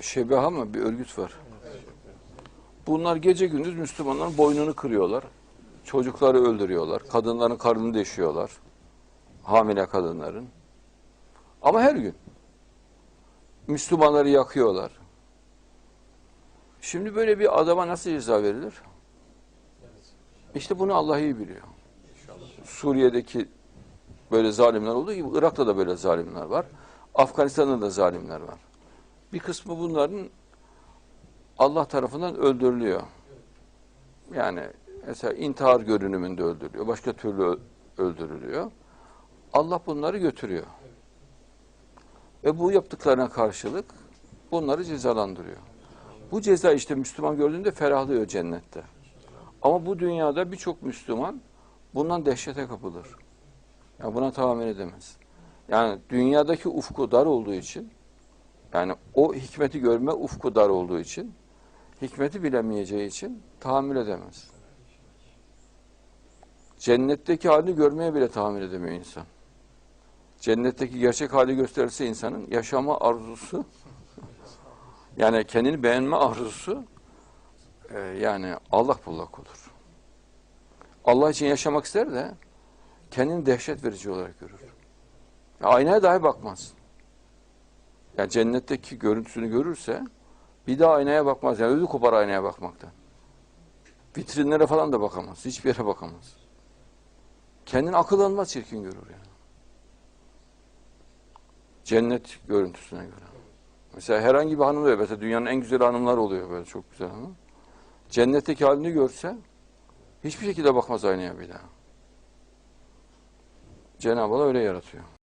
Şebeha mı bir örgüt var. Bunlar gece gündüz Müslümanların boynunu kırıyorlar. Çocukları öldürüyorlar. Kadınların karnını deşiyorlar. Hamile kadınların. Ama her gün. Müslümanları yakıyorlar. Şimdi böyle bir adama nasıl ceza verilir? İşte bunu Allah iyi biliyor. Suriye'deki böyle zalimler olduğu gibi Irak'ta da böyle zalimler var. Afganistan'da da zalimler var. Bir kısmı bunların Allah tarafından öldürülüyor. Yani mesela intihar görünümünde öldürülüyor. Başka türlü öldürülüyor. Allah bunları götürüyor. Ve bu yaptıklarına karşılık bunları cezalandırıyor. Bu ceza işte Müslüman gördüğünde ferahlıyor cennette. Ama bu dünyada birçok Müslüman bundan dehşete kapılır. Yani buna tahammül edemez. Yani dünyadaki ufku dar olduğu için, yani o hikmeti görme ufku dar olduğu için, hikmeti bilemeyeceği için tahammül edemez. Cennetteki halini görmeye bile tahammül edemiyor insan. Cennetteki gerçek hali gösterirse insanın yaşama arzusu, yani kendini beğenme arzusu, e, yani allak bullak olur. Allah için yaşamak ister de kendini dehşet verici olarak görür. Ya aynaya dahi bakmaz. Yani cennetteki görüntüsünü görürse bir daha aynaya bakmaz. Yani ödü kopar aynaya bakmaktan. Vitrinlere falan da bakamaz. Hiçbir yere bakamaz. Kendini akıl almaz çirkin görür yani. Cennet görüntüsüne göre. Mesela herhangi bir hanım oluyor. Mesela dünyanın en güzel hanımlar oluyor böyle çok güzel hanım. Cennetteki halini görse hiçbir şekilde bakmaz aynaya bir daha. Cenab-ı Allah öyle yaratıyor.